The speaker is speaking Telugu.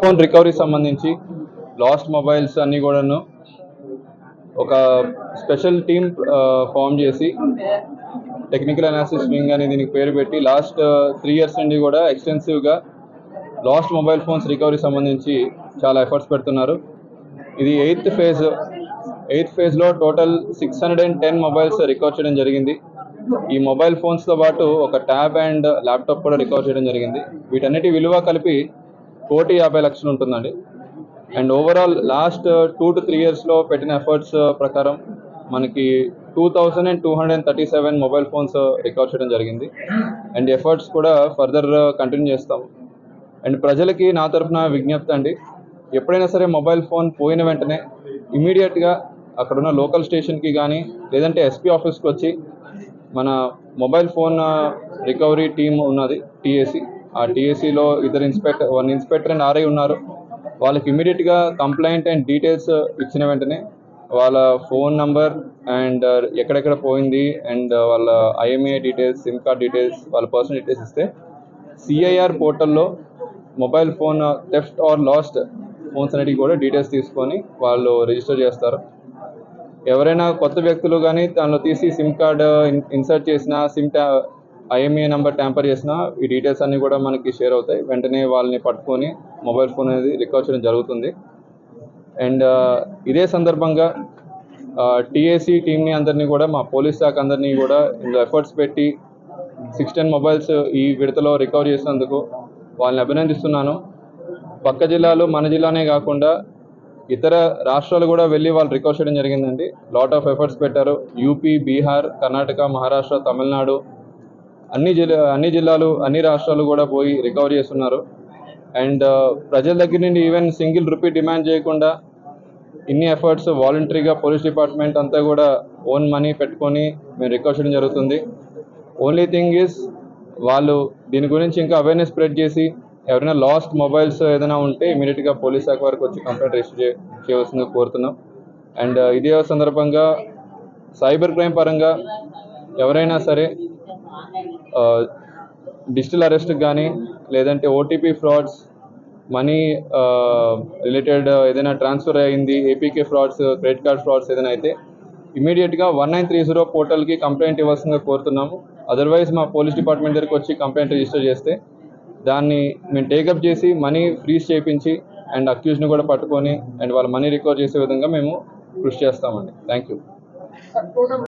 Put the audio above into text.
ఫోన్ రికవరీ సంబంధించి లాస్ట్ మొబైల్స్ అన్నీ కూడాను ఒక స్పెషల్ టీమ్ ఫామ్ చేసి టెక్నికల్ అనాలిసిస్ వింగ్ అని దీనికి పేరు పెట్టి లాస్ట్ త్రీ ఇయర్స్ నుండి కూడా ఎక్స్టెన్సివ్గా లాస్ట్ మొబైల్ ఫోన్స్ రికవరీ సంబంధించి చాలా ఎఫర్ట్స్ పెడుతున్నారు. ఇది ఎయిత్ ఫేజ్ ఎయిత్ ఫేజ్లో total six hundred and ten mobiles recover చేయడం జరిగింది. ఈ మొబైల్ ఫోన్స్తో పాటు ఒక ట్యాబ్ అండ్ ల్యాప్టాప్ కూడా రికవర్ చేయడం జరిగింది. వీటన్నిటి విలువ కలిపి కోటి యాభై లక్షలు ఉంటుందండి. And overall last two to three ఇయర్స్లో పెట్టిన ఎఫర్ట్స్ uh, ప్రకారం మనకి two thousand and two hundred and thirty seven mobile phones recover చేయడం జరిగింది. అండ్ ఎఫర్ట్స్ కూడా ఫర్దర్ కంటిన్యూ చేస్తాం అండ్ ప్రజలకి నా తరఫున విజ్ఞప్తి అండి. ఎప్పుడైనా సరే మొబైల్ ఫోన్ పోయిన వెంటనే ఇమీడియట్గా అక్కడున్న లోకల్ స్టేషన్కి కానీ లేదంటే ఎస్పీ ఆఫీస్కి వచ్చి మన మొబైల్ ఫోన్ రికవరీ టీమ్ ఉన్నది టీఏసీ ఆ టీఏసీలో ఇద్దరు inspector one inspector and RI ఉన్నారు. వాళ్ళకి ఇమీడియట్గా కంప్లైంట్ అండ్ డీటెయిల్స్ ఇచ్చిన వెంటనే వాళ్ళ ఫోన్ నంబర్ అండ్ ఎక్కడెక్కడ పోయింది అండ్ uh, వాళ్ళ IMEI details sim card details వాళ్ళ పర్సనల్ డీటెయిల్స్ ఇస్తే సిఐఆర్ పోర్టల్లో mobile phone theft or lost phones అనేటివి కూడా డీటెయిల్స్ తీసుకొని వాళ్ళు రిజిస్టర్ చేస్తారు. ఎవరైనా కొత్త వ్యక్తులు కానీ దానిలో తీసి సిమ్ కార్డు ఇన్సర్ట్ చేసిన సిమ్ ఐఎంఏ నెంబర్ ట్యాంపర్ చేసినా ఈ డీటెయిల్స్ అన్నీ కూడా మనకి షేర్ అవుతాయి. వెంటనే వాళ్ళని పట్టుకొని మొబైల్ ఫోన్ అనేది రికవర్ చేయడం జరుగుతుంది. అండ్ uh, ఇదే సందర్భంగా uh, టీఏసీ టీమ్ని అందరినీ కూడా మా పోలీస్ శాఖ అందరినీ కూడా ఇందులో ఎఫర్ట్స్ పెట్టి సిక్స్టీన్ మొబైల్స్ ఈ విడతలో రికవర్ చేసినందుకు వాళ్ళని అభినందిస్తున్నాను. పక్క జిల్లాలు మన జిల్లానే కాకుండా ఇతర రాష్ట్రాలు కూడా వెళ్ళి వాళ్ళు రికవర్ చేయడం జరిగిందండి. లాట్ ఆఫ్ ఎఫర్ట్స్ పెట్టారు. యూపీ బీహార్ కర్ణాటక మహారాష్ట్ర తమిళనాడు అన్ని జిల్లా అన్ని జిల్లాలు అన్ని రాష్ట్రాలు కూడా పోయి రికవర్ చేస్తున్నారు. అండ్ uh, ప్రజల దగ్గర నుండి ఈవెన్ సింగిల్ రూపీ డిమాండ్ చేయకుండా ఇన్ని ఎఫర్ట్స్ వాలంటరీగా పోలీస్ డిపార్ట్మెంట్ అంతా కూడా ఓన్ మనీ పెట్టుకొని మేము రికవర్ చేయడం జరుగుతుంది. ఓన్లీ థింగ్ ఈజ్ వాళ్ళు దీని గురించి ఇంకా అవేర్నెస్ స్ప్రెడ్ చేసి ఎవరైనా లాస్ట్ మొబైల్స్ ఏదైనా ఉంటే ఇమీడియట్గా పోలీస్ శాఖ వరకు వచ్చి కంప్లైంట్ రిజిస్టర్ చే చేయవలసిందిగా కోరుతున్నాం. అండ్ uh, ఇదే సందర్భంగా సైబర్ క్రైమ్ పరంగా ఎవరైనా సరే డిజిటల్ అరెస్ట్ కానీ లేదంటే ఓటీపీ ఫ్రాడ్స్ మనీ రిలేటెడ్ ఏదైనా ట్రాన్స్ఫర్ అయింది APK frauds credit card frauds ఏదైనా అయితే ఇమీడియట్గా వన్ నైన్ త్రీ జీరో పోర్టల్కి కంప్లైంట్ ఇవ్వాల్సిందిగా కోరుతున్నాము. అదర్వైజ్ మా పోలీస్ డిపార్ట్మెంట్ దగ్గరికి వచ్చి కంప్లైంట్ రిజిస్టర్ చేస్తే దాన్ని మేము టేకప్ చేసి మనీ ఫ్రీజ్ చేయించి అండ్ అక్యూజ్ని కూడా పట్టుకొని అండ్ వాళ్ళ మనీ రికవర్ చేసే విధంగా మేము కృషి చేస్తామండి. Thank you.